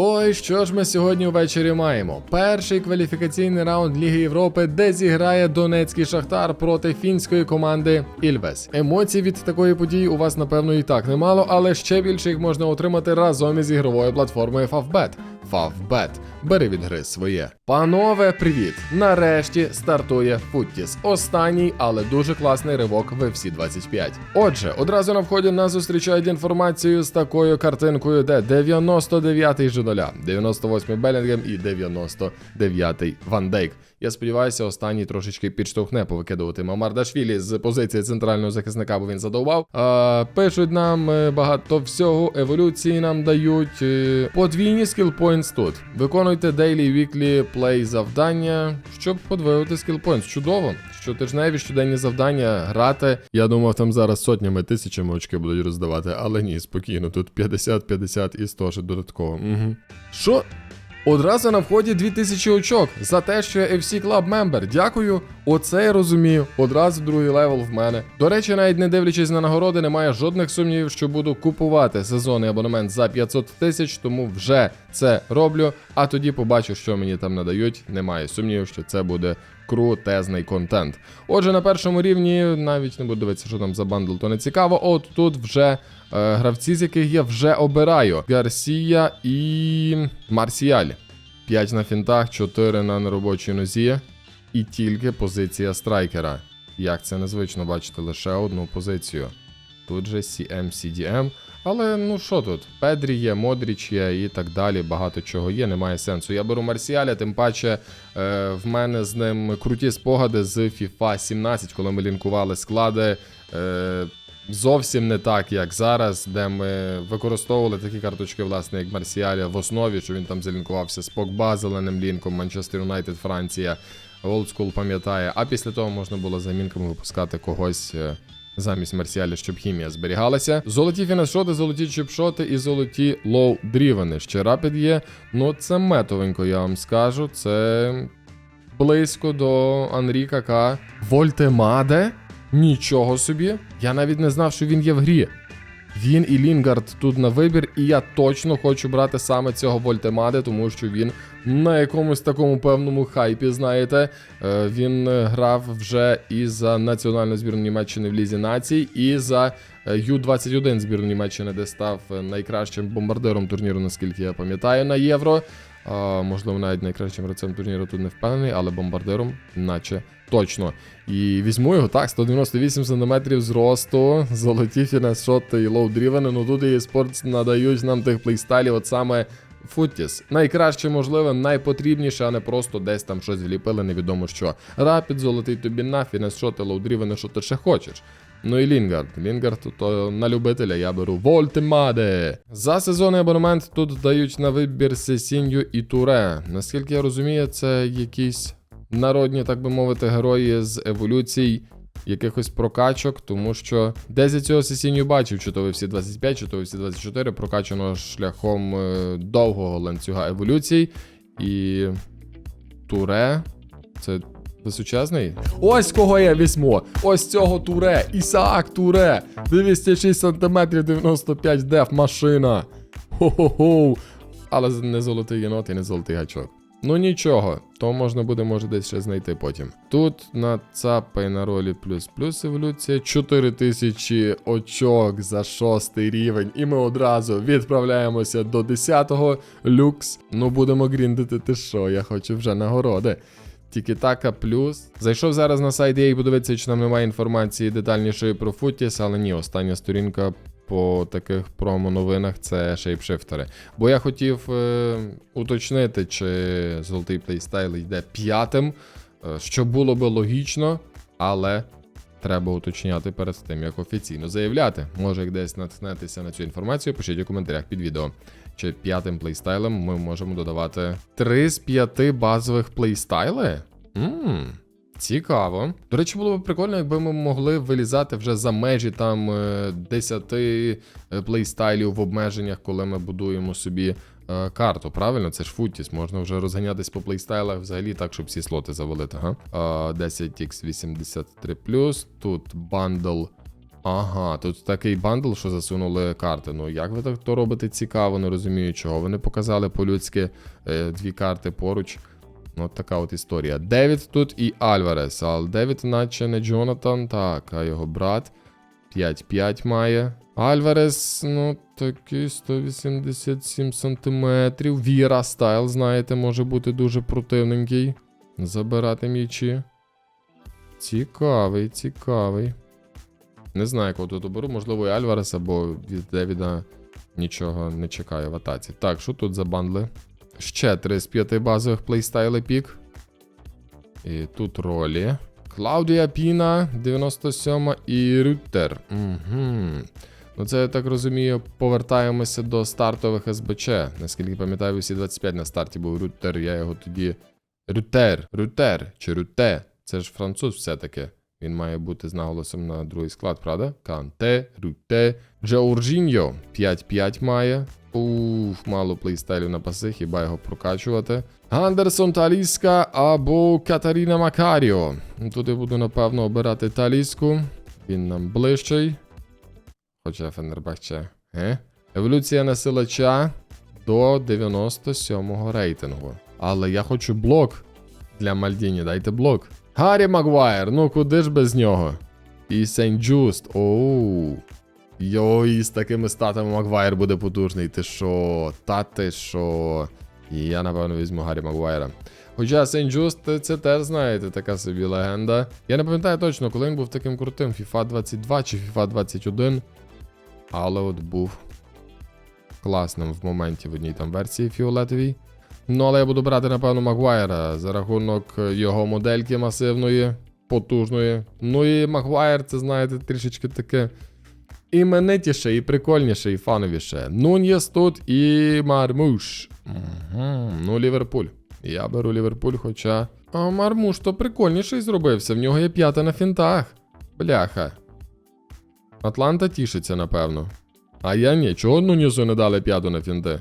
Ой, що ж ми сьогодні ввечері маємо? Перший кваліфікаційний раунд Ліги Європи, де зіграє Донецький Шахтар проти фінської команди Ільвес. Емоцій від такої події у вас, напевно, і так немало, але ще більше їх можна отримати разом із ігровою платформою Favbet. Favbet. Бери від гри своє. Панове, привіт! Нарешті стартує Футтіс. Останній, але дуже класний ривок в FC 25. Отже, одразу на вході нас зустрічають інформацію з такою картинкою, де 99-й Жидоля, 98-й Белінгем і 99-й Ван Дейк. Я сподіваюся, останній трошечки підштовхне повикидувати Мамардашвілі з позиції центрального захисника, бо він задовбав. А, пишуть нам е, багато всього, еволюції нам дають. е, Подвійні скіл points тут. Виконуйте daily, weekly play завдання, щоб подвоювати скіл points. Чудово. Щотижневі щоденні завдання грати. Я думав, там зараз сотнями тисячами очки будуть роздавати, але ні, спокійно. Тут 50, 50 і 100 ще додатково. Угу. Що? Одразу на вході 2000 очок за те, що я FC Club Member. Дякую. Оце я розумію. Одразу другий левел в мене. До речі, навіть не дивлячись на нагороди, немає жодних сумнівів, що буду купувати сезонний абонемент за 500 тисяч, тому вже це роблю. А тоді побачу, що мені там надають. Немає сумнівів, що це буде крутезний контент. Отже, на першому рівні навіть не буду дивитися, що там за бандл, то не цікаво. От тут вже е, гравці, з яких я вже обираю: Гарсія і Марсіаль. 5 на фінтах, 4 на неробочій нозі. І тільки позиція страйкера. Як це незвично бачити лише одну позицію. Тут же CM, CDM. Але ну що тут? Педрі є, Модріч є і так далі. Багато чого є, немає сенсу. Я беру Марсіаля, тим паче е, в мене з ним круті спогади з FIFA 17, коли ми лінкували склади. Е, Зовсім не так, як зараз, де ми використовували такі карточки, власне, як Марсіаля в основі, що він там залінкувався з Погба зеленим лінком, Манчестер Юнайтед, Франція, Олдскул пам'ятає. А після того можна було замінками випускати когось е, замість Марсіаля, щоб хімія зберігалася. Золоті фінешоти, золоті чіпшоти і золоті лоу-дрівени. Ще рапід є. Ну це метовенько, я вам скажу. Це близько до Анрі Кака. Вольтемаде? Нічого собі. Я навіть не знав, що він є в грі. Він і Лінгард тут на вибір, і я точно хочу брати саме цього Вольтемаде, тому що він на якомусь такому певному хайпі, знаєте. Е, Він е, грав вже і за національну збірну Німеччини в Лізі націй, і за е, Ю-21 збірну Німеччини, де став найкращим бомбардиром турніру, наскільки я пам'ятаю, на євро. Можливо, навіть найкращим гравцем турніру тут не впевнений, але бомбардиром, наче точно. І візьму його так, 198 см зросту, золоті фінешоти і лоу-дрівени. Ну тут і спорт надають нам тих плейстайлів, от саме Футтіс. Найкраще можливе, найпотрібніше, а не просто десь там щось вліпили, невідомо що. Рапід, золотий тобі на, фінешоти, лоу-дрівени, що ти ще хочеш. Ну і Лінгард. Лінгард то на любителя я беру Вольтемаде. За сезонний абонемент тут дають на вибір Сесінью і Туре. Наскільки я розумію, це якісь народні, так би мовити, герої з еволюцій. Якихось прокачок, тому що десь я цього сесінню бачив, чи то ви всі 25, чи то ви всі 24, прокачано шляхом е, довгого ланцюга еволюцій. І Туре це височезний. Ось кого я візьму. Ось цього туре. Ісаак Туре. 206 см 95 деф машина. Хо-хо-хо. Але не золотий єнот і не золотий гачок. Ну нічого, то можна буде, може, десь ще знайти потім. Тут на цапай на ролі плюс-плюс еволюція. 4000 очок за шостий рівень. І ми одразу відправляємося до 10-го люкс. Ну будемо гріндити, ти що, я хочу вже нагороди. Тікітака плюс. Зайшов зараз на сайт EA подивитися, чи там немає інформації детальнішої про Футіс, але ні, остання сторінка по таких промо-новинах це шейпшифтери. Бо я хотів е, уточнити, чи золотий плейстайл йде п'ятим, е, що було би логічно, але треба уточняти перед тим, як офіційно заявляти. Може, як десь наткнетеся на цю інформацію, пишіть у коментарях під відео. Чи п'ятим плейстайлем ми можемо додавати 3 з 5 базових плейстайли? Ммм. Цікаво. До речі, було б прикольно, якби ми могли вилізати вже за межі там е, 10 е, плейстайлів в обмеженнях, коли ми будуємо собі е, карту. Правильно, це ж футіс. Можна вже розганятись по плейстайлах взагалі так, щоб всі слоти завалити. Ага. Е, 10x83. Тут бандл Ага, тут такий бандл, що засунули карти. Ну як ви так то робите цікаво, не розумію, чого. Ви не показали по-людськи е, дві карти поруч. Ну, От така от історія. Девід тут і Альварес. Але Девід, наче не Джонатан, так, а його брат 5-5 має. Альварес, ну, такий 187 сантиметрів. Віра стайл, знаєте, може бути дуже противненький. Забирати м'ячі. Цікавий, цікавий. Не знаю, кого тут оберу, можливо, і Альвареса, бо від Девіда нічого не чекаю в атаці. Так, що тут за бандли? Ще 3 з 5 базових плейстайли пік. І тут ролі. Клаудія Піна, 97 і Рютер. Угу. Ну, це я так розумію, повертаємося до стартових СБЧ. Наскільки пам'ятаю, усі 25 на старті був Рютер, я його тоді. Рютер, Рютер чи Рюте. Це ж француз все-таки. Він має бути з наголосом на другий склад, правда? Канте, Рюте, Джауржіньо 5-5 має. Уф, мало плейстайлів на паси, хіба його прокачувати. Андерсон Таліска або Катаріна Макаріо. Тут я буду, напевно, обирати Таліску. Він нам ближчий. Хоча Фенербахче. Е? Еволюція насилача до 97-го рейтингу. Але я хочу блок для Мальдіні. Дайте блок. Гаррі Магуайр, ну куди ж без нього? І Сент Джуст. Оу. Йой, з такими статами Магуайр буде потужний. Ти що? Та ти що? І я, напевно, візьму Гаррі Магуайра. Хоча Сент Джуст, це теж, знаєте, така собі легенда. Я не пам'ятаю точно, коли він був таким крутим, FIFA 22 чи FIFA 21. Але от був класним в моменті в одній там версії фіолетовій. Ну, але я буду брати, напевно, Магуайра за рахунок його модельки масивної, потужної. Ну і Магуайр, це, знаєте, трішечки таке іменитіше, і прикольніше, і фановіше. Нуньєс тут і Мармуш. Угу. Ну, Ліверпуль. Я беру Ліверпуль, хоча. А Мармуш то прикольніший зробився. В нього є п'ята на фінтах. Бляха. Атланта тішиться, напевно. А я ні, чого Нуньєсу не дали п'яту на фінти?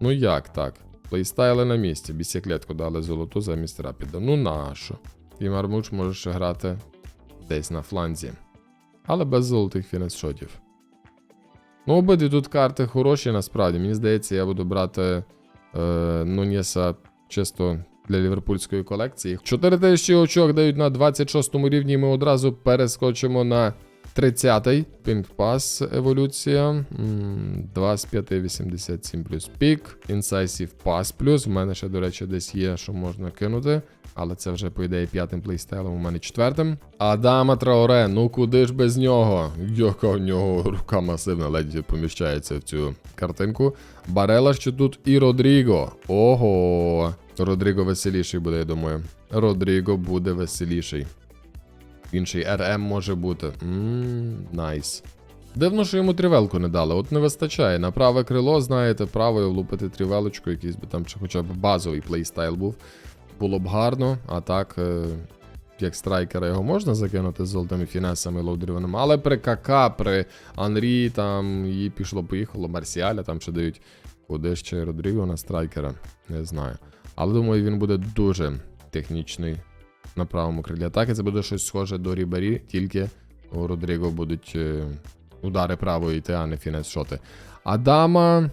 Ну як так? Плейстайли на місці, бісіклетку дали золоту замість рапіда. Ну нащо? І Мармуш може ще грати десь на фланзі. Але без золотих фінес-шотів. Ну, обидві тут карти хороші, насправді. Мені здається, я буду брати е, Нуньєса чисто для ліверпульської колекції. 4000 очок дають на 26 рівні. Ми одразу перескочимо на 30-й. Pink Pass еволюція. М, 2 з 5, 87 плюс пік. Incisive Pass плюс. В мене ще, до речі, десь є, що можна кинути. Але це вже, по ідеї, п'ятим плейстайлом, у мене четвертим. Адама Траоре, ну куди ж без нього? Яка в нього рука масивна, ледь поміщається в цю картинку. Барела ще тут і Родріго. Ого. Родріго веселіший буде, я думаю. Родріго буде веселіший. Інший РМ може бути. Ммм, найс. Дивно, що йому трівелку не дали. От не вистачає. На праве крило, знаєте, правою влупити трівелочку, якийсь би там чи хоча б базовий плейстайл був. Було б гарно, а так, е, як страйкера його можна закинути з золотими фінесами лоудріваними, але при КК, при Анрі, там їй пішло-поїхало, Марсіаля там ще дають куди ще Родріго на страйкера, не знаю. Але думаю, він буде дуже технічний на правому крилі атаки. Це буде щось схоже до Рібері, тільки у Родріго будуть е, удари правої йти, а не фінес-шоти. Адама,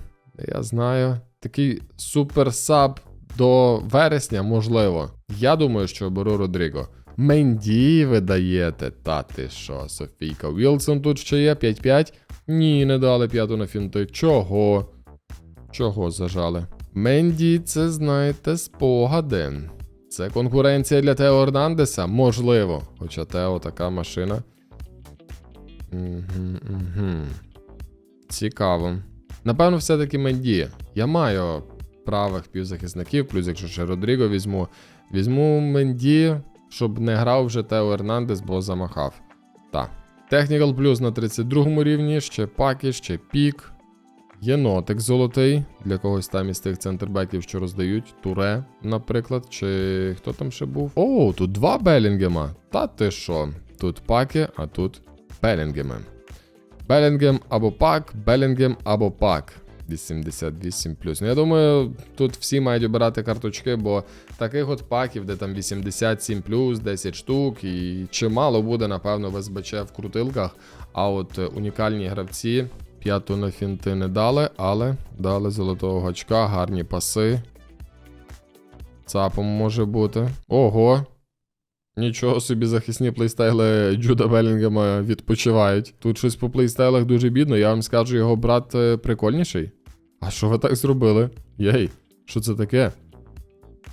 я знаю, такий суперсаб до вересня, можливо. Я думаю, що беру Родріго. Менді ви даєте, та ти що, Софійка. Вілсон тут ще є 5-5. Ні, не дали п'яту на фінти. Чого? Чого зажали? Менді, це, знаєте, спогади. Це конкуренція для Тео Орнандеса? Можливо. Хоча Тео така машина. Угу, угу. Цікаво. Напевно, все-таки Менді. Я маю правих півзахисників, плюс якщо ще Родріго візьму. Візьму Менді, щоб не грав вже Тео Ернандес, бо замахав. Так. Technical плюс на 32 рівні, ще паки, ще пік. Єнотик золотий. Для когось там із тих центрбеків, що роздають. Туре, наприклад. Чи хто там ще був? О, тут два Белінгема. Та ти що? Тут паки, а тут Белінгеми. Белінгем або пак, Белінгем або пак. 88 Ну, я думаю, тут всі мають обирати карточки, бо таких от паків, де там 87 10 штук, і чимало буде, напевно, в СБЧ в крутилках. А от е, унікальні гравці п'яту на фінти не дали, але дали золотого гачка, гарні паси. Цапом може бути. Ого. Нічого собі захисні плейстайли Джуда Белінгема відпочивають. Тут щось по плейстайлах дуже бідно, я вам скажу, його брат е, прикольніший. А що ви так зробили? Єй, що це таке?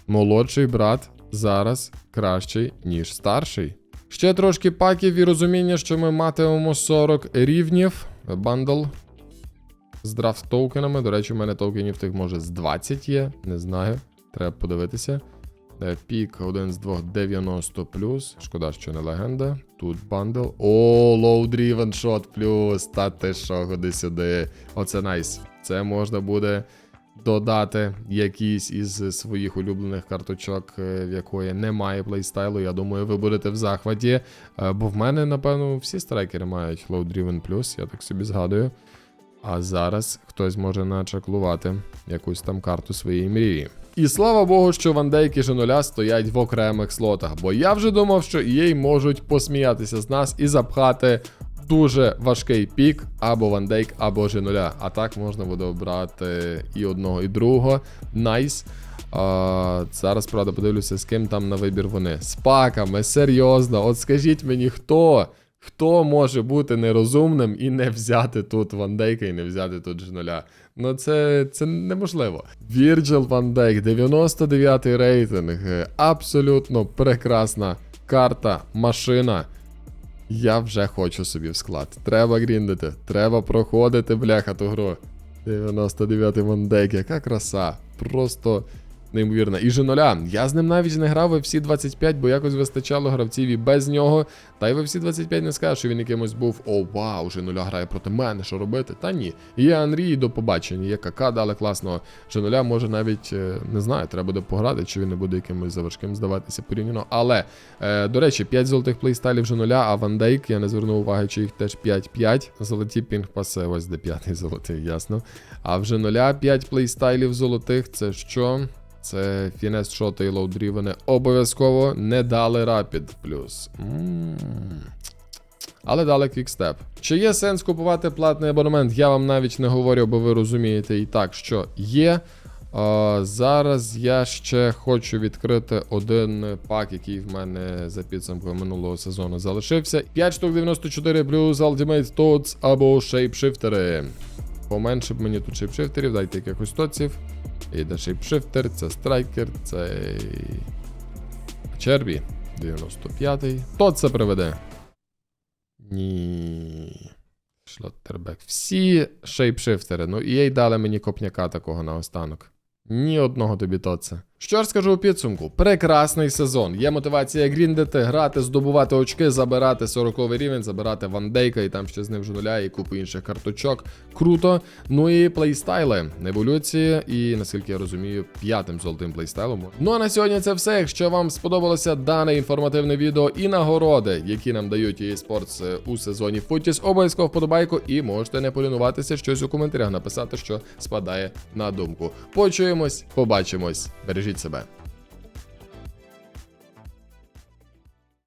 Молодший брат зараз кращий, ніж старший. Ще трошки паків і розуміння, що ми матимемо 40 рівнів. Бандл з драфт токенами. До речі, у мене токенів тих може з 20 є. Не знаю. Треба подивитися. Е, Пік один з двох 90 Шкода, що не легенда. Тут бандл. О, driven shot плюс. Та ти що, ходи сюди. Оце найс. Це можна буде додати якийсь із своїх улюблених карточок, е, в якої немає плейстайлу. Я думаю, ви будете в захваті. Е, Бо в мене, напевно, всі страйкери мають low driven плюс, я так собі згадую. А зараз хтось може начаклувати якусь там карту своєї мрії. І слава Богу, що вандейки Женоля стоять в окремих слотах, бо я вже думав, що EA можуть посміятися з нас і запхати дуже важкий пік або вандейк, або Женоля. А так можна буде обрати і одного, і другого. Найс. А, зараз, правда, подивлюся, з ким там на вибір вони. З паками, серйозно. От скажіть мені, хто? Хто може бути нерозумним і не взяти тут Ван Дейка і не взяти тут Жнуля? Ну це, це неможливо. Virgil Van Dijk, 99 рейтинг. Абсолютно прекрасна карта, машина. Я вже хочу собі в склад. Треба гріндити, треба проходити, бляха, ту гру. 99 Ван Дейк, яка краса. Просто неймовірна. І Женоля. Я з ним навіть не грав в всі 25, бо якось вистачало гравців і без нього. Та й в всі 25 не скажу, що він якимось був. О, вау, Женоля грає проти мене, що робити? Та ні. Є Анрій до побачення, є КК, дали класного. Женоля може навіть е, не знаю, треба буде пограти, чи він не буде якимось заважким здаватися порівняно. Але, е, до речі, 5 золотих плейстайлів Женоля, а Ван Дейк, я не звернув уваги, чи їх теж 5-5. Золоті пінг-паси, ось де п'ятий золотий, ясно. А вже нуля 5 плейстайлів золотих, це що? Це фінес шоти і лоудрівене обов'язково не дали рапід плюс. Але дали квікстеп. Чи є сенс купувати платний абонемент? Я вам навіть не говорю, бо ви розумієте і так, що є. А, зараз я ще хочу відкрити один пак, який в мене за підсумкою минулого сезону залишився. 5 штук 94 плюс Ultimate Tots або шейпшифтери. Поменше б мені тут шейпшифтерів, дайте якихось тоців. Іде шейпшифтер, це страйкер, це. Чербі. 95-й. То це приведе? Ні. Шлоттербек. Всі шейпшифтери. Ну і їй дали мені копняка такого наостанок. Ні одного тобі тоце. Що ж скажу у підсумку? Прекрасний сезон. Є мотивація гріндити, грати, здобувати очки, забирати 40 рівень, забирати вандейка і там ще з ним ж нуля і купу інших карточок. Круто. Ну і плейстайли, еволюції, і наскільки я розумію, п'ятим золотим плейстайлом. Ну а на сьогодні це все. Якщо вам сподобалося дане інформативне відео і нагороди, які нам дають EA Sports е, у сезоні Футіс, обов'язково вподобайку і можете не полінуватися щось у коментарях написати, що спадає на думку. Почуємось, побачимось. Бережіть себе.